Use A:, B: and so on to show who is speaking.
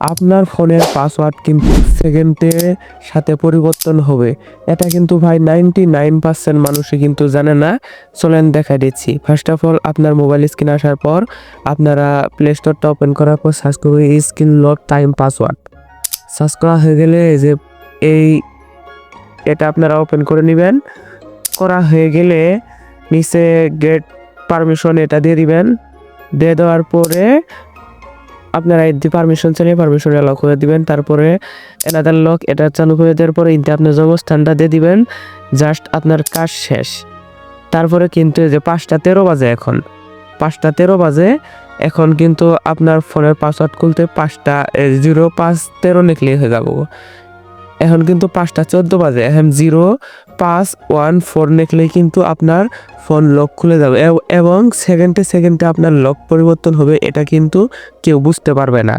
A: আপনার ফোনের পাসওয়ার্ড কিন্তু সেকেন্ডের সাথে পরিবর্তন হবে। এটা কিন্তু ভাই নাইনটি নাইন পার্সেন্ট মানুষই কিন্তু জানে না। চলেন দেখা দিচ্ছি। ফার্স্ট অফ অল আপনার মোবাইল স্ক্রিন আসার পর আপনারা প্লে স্টোরটা ওপেন করার পর সার্চ করবে screen lock time password search করা হয়ে গেলে যে এই এটা আপনারা ওপেন করে নেবেন। করা হয়ে গেলে নিচে গেট পারমিশন এটা দিয়ে দিবেন। দিয়ে দেওয়ার পরে আপনারা এদি পারমিশন চাইলে পারমিশন লক করে দিবেন। তারপরে এনাদার লক এটা চালু করে দেওয়ার পরে ইনতে আপনার অবস্থানটা দিয়ে দিবেন। জাস্ট আপনার কাজ শেষ। তারপরে কিন্তু যে পাঁচটা তেরো বাজে এখন। পাঁচটা তেরো বাজে। এখন কিন্তু আপনার ফোনের পাসওয়ার্ড খুলতে পাঁচটা জিরো পাঁচ, তেরো নিকলে হয়ে যাব। এখন কিন্তু পাঁচটা চোদ্দ বাজে। এখন জিরো পাঁচ ওয়ান ফোর লিখলেই কিন্তু আপনার ফোন লক খুলে যাবে। এবং সেকেন্ডে সেকেন্ডে আপনার লক পরিবর্তন হবে, এটা কিন্তু কেউ বুঝতে পারবে না।